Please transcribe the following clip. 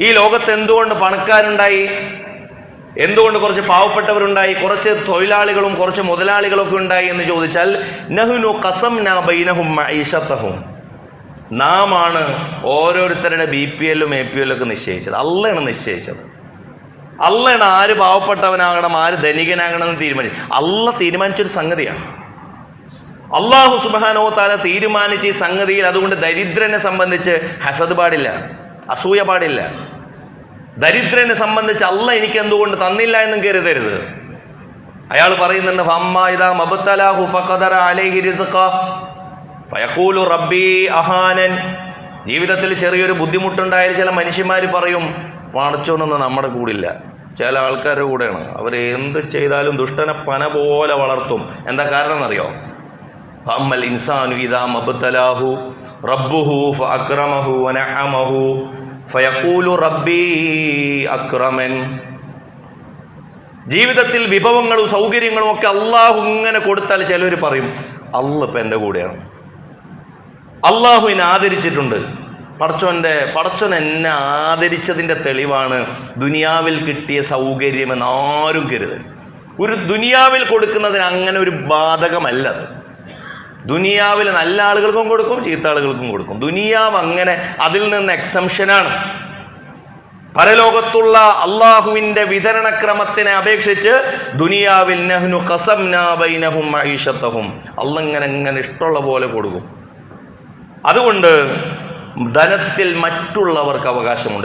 ഈ ലോകത്ത് എന്തുകൊണ്ട് പണക്കാരുണ്ടായി? എന്തുകൊണ്ട് കുറച്ച് പാവപ്പെട്ടവരുണ്ടായി? കുറച്ച് തൊഴിലാളികളും കുറച്ച് മുതലാളികളൊക്കെ ഉണ്ടായി എന്ന് ചോദിച്ചാൽ നഹുനു കസം നബൈനഹും മഈശത്തഹും. നാം ആണ് ഓരോരുത്തരുടെ ബി പി എല്ലും എ പി എല്ലും ഒക്കെ നിശ്ചയിച്ചത്. അള്ളയാണ് നിശ്ചയിച്ചത്. അള്ളയാണ് ആര് പാവപ്പെട്ടവനാകണം ആര് ധനികനാകണം എന്ന് തീരുമാനിച്ചു അള്ള തീരുമാനിച്ചൊരു സംഗതിയാണ്. അള്ളാഹു സുബാനോ താല തീരുമാനിച്ച ഈ സംഗതിയിൽ അതുകൊണ്ട് ദരിദ്രനെ സംബന്ധിച്ച് ഹസദ് പാടില്ല. അസൂയ പാടില്ല. ദരിദ്രനെ സംബന്ധിച്ച് അല്ല എനിക്ക് എന്തുകൊണ്ട് തന്നില്ല എന്നും കരുതരുത്. അയാൾ പറയുന്നുണ്ട് ഇതാ മബത്തലാഹു അഹാനൻ. ജീവിതത്തിൽ ചെറിയൊരു ബുദ്ധിമുട്ടുണ്ടായാൽ ചില മനുഷ്യന്മാർ പറയും പണച്ചോനൊന്നും നമ്മുടെ കൂടില്ല. ചില ആൾക്കാരുടെ കൂടെയാണ്. അവർ എന്ത് ചെയ്താലും ദുഷ്ടനെ പന പോലെ വളർത്തും. എന്താ കാരണം എന്നറിയോ? ഇൻസാൻ ഇൻസാനു ഇദാ മബ്തലാഹു റബ്ബുഹു അക്രമഹു വനഅമഹു ഫയഖൂലു റബ്ബി അക്രമൻ. ജീവിതത്തിൽ വിഭവങ്ങളും സൗകര്യങ്ങളും ഒക്കെ അള്ളാഹു ഇങ്ങനെ കൊടുത്താൽ ചിലർ പറയും അള്ള ഇപ്പം എന്റെ കൂടെയാണ്. അള്ളാഹു എന്നെ ആദരിച്ചിട്ടുണ്ട്. പടച്ചോന്റെ പടച്ചോൻ എന്നെ ആദരിച്ചതിന്റെ തെളിവാണ് ദുനിയാവിൽ കിട്ടിയ സൗകര്യമെന്ന് ആരും കരുത് ഒരു ദുനിയാവിൽ കൊടുക്കുന്നതിന് അങ്ങനെ ഒരു ബാധകമല്ല അത്. ദുനിയാവിൽ നല്ല ആളുകൾക്കും കൊടുക്കും ചീത്ത ആളുകൾക്കും കൊടുക്കും. ദുനിയാവ് അങ്ങനെ അതിൽ നിന്ന് എക്സംഷനാണ് പരലോകത്തുള്ള അള്ളാഹുവിന്റെ വിതരണക്രമത്തിനെ അപേക്ഷിച്ച് ദുനിയാവിൽ നഹ്നു ഖസംനാ ബൈനഹും അള്ളങ്ങനെ ഇങ്ങനെ ഇഷ്ടമുള്ള പോലെ കൊടുക്കും. അതുകൊണ്ട് ധനത്തിൽ മറ്റുള്ളവർക്ക് അവകാശമുണ്ട്.